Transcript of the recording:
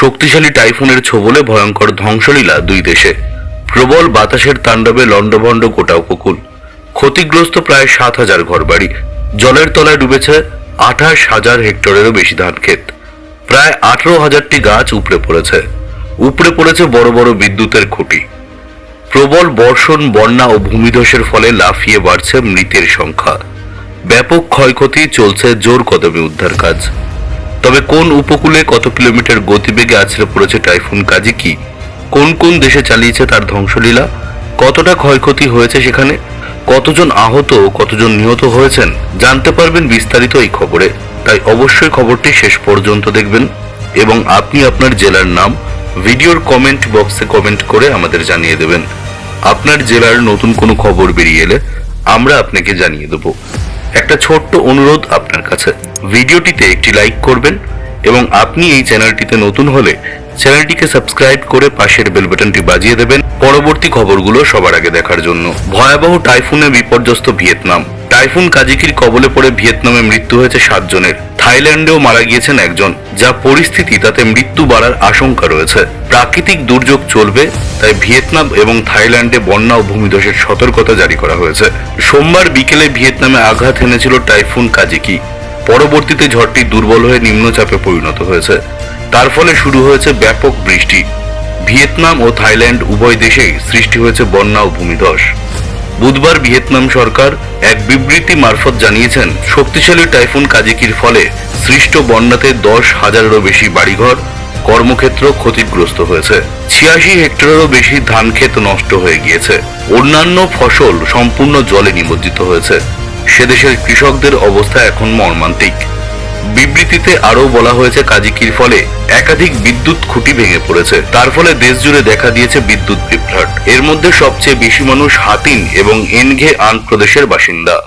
শক্তিশালী টাইফুনের ছোবলে ভয়ঙ্কর ধ্বংসলীলা দুই দেশে। প্রবল বাতাসের তাণ্ডবে লণ্ডভণ্ড গোটা উপকূল। ক্ষতিগ্রস্ত প্রায় সাত হাজার ঘরবাড়ি। জলের তলায় ডুবেছে আঠাশ হাজার হেক্টরেরও বেশি ধান ক্ষেত। প্রায় আঠারো হাজারটি গাছ উপড়ে পড়েছে। উপড়ে পড়েছে বড় বড় বিদ্যুতের খুঁটি। প্রবল বর্ষণ, বন্যা ও ভূমিধসের ফলে লাফিয়ে বাড়ছে মৃতের সংখ্যা। ব্যাপক ক্ষয়ক্ষতি চলছে জোর কদমে উদ্ধার কাজ। তবে কোন উপকূলে কত কিলোমিটার গতিবেগে আছড়ে পড়েছে টাইফুন কাজে কি? কোন কোন দেশে চালিয়েছে তার ধ্বংসলীলা? কতটা ক্ষয়ক্ষতি হয়েছে সেখানে? কতজন আহত কতজন নিহত হয়েছেন? জানতে পারবেন বিস্তারিত এই খবরে। তাই অবশ্যই খবরটি শেষ পর্যন্ত দেখবেন এবং আপনি আপনার জেলার নাম ভিডিওর কমেন্ট বক্সে কমেন্ট করে আমাদের জানিয়ে দেবেন। আপনার জেলার নতুন কোনো খবর বেরিয়ে এলে আমরা আপনাকে জানিয়ে দেব। একটা ছোট্ট অনুরোধ আপনার কাছে। ভিডিওটিতে একটি লাইক করবেন এবং আপনি এই চ্যানেলটিতে নতুন হলে চ্যানেলটিকে সাবস্ক্রাইব করে পাশের বেল বাটনটি বাজিয়ে দেবেন পরবর্তী খবরগুলো সবার আগে দেখার জন্য। ভয়াবহ টাইফুনে বিপর্যস্ত ভিয়েতনাম। টাইফুন কাজিকির কবলে পড়ে ভিয়েতনামে মৃত্যু হয়েছে সাতজনের থাইল্যান্ডেও মারা গিয়েছেন একজন, যা পরিস্থিতি তাতে মৃত্যু বাড়ার আশঙ্কা রয়েছে। প্রাকৃতিক দুর্যোগ চলবে, তাই ভিয়েতনাম এবং থাইল্যান্ডে বন্যা ও ভূমিধসের সতর্কতা জারি করা হয়েছে। সোমবার বিকেলে ভিয়েতনামে আঘাত এনেছিল টাইফুন কাজিকি। পরবর্তীতে ঝড়টি দুর্বল হয়ে নিম্নচাপে পরিণত হয়েছে। তার ফলে শুরু হয়েছে ব্যাপক বৃষ্টি। ভিয়েতনাম ও থাইল্যান্ড উভয় দেশেই সৃষ্টি হয়েছে বন্যা ও ভূমিধস। বুধবার ভিয়েতনাম সরকার এক বিবৃতি মারফত জানিয়েছেন, শক্তিশালী টাইফুন কাজিকির ফলে সৃষ্ট বন্যাতে দশ হাজারেরও বেশি বাড়িঘর কর্মক্ষেত্র ক্ষতিগ্রস্ত হয়েছে। ছিয়াশি হেক্টরেরও বেশি ধান ক্ষেত নষ্ট হয়ে গিয়েছে। অন্যান্য ফসল সম্পূর্ণ জলে নিমজ্জিত হয়েছে। সেদেশের কৃষকদের অবস্থা এখন মর্মান্তিক। বিবৃতিতে আরও বলা হয়েছে, কাজিকির ফলে একাধিক বিদ্যুৎ খুঁটি ভেঙে পড়েছে। তার ফলে দেশ জুড়ে দেখা দিয়েছে বিদ্যুৎ বিভ্রাট। এর মধ্যে সবচেয়ে বেশি মানুষ হাতিন এবং এনঘে আন প্রদেশের বাসিন্দা।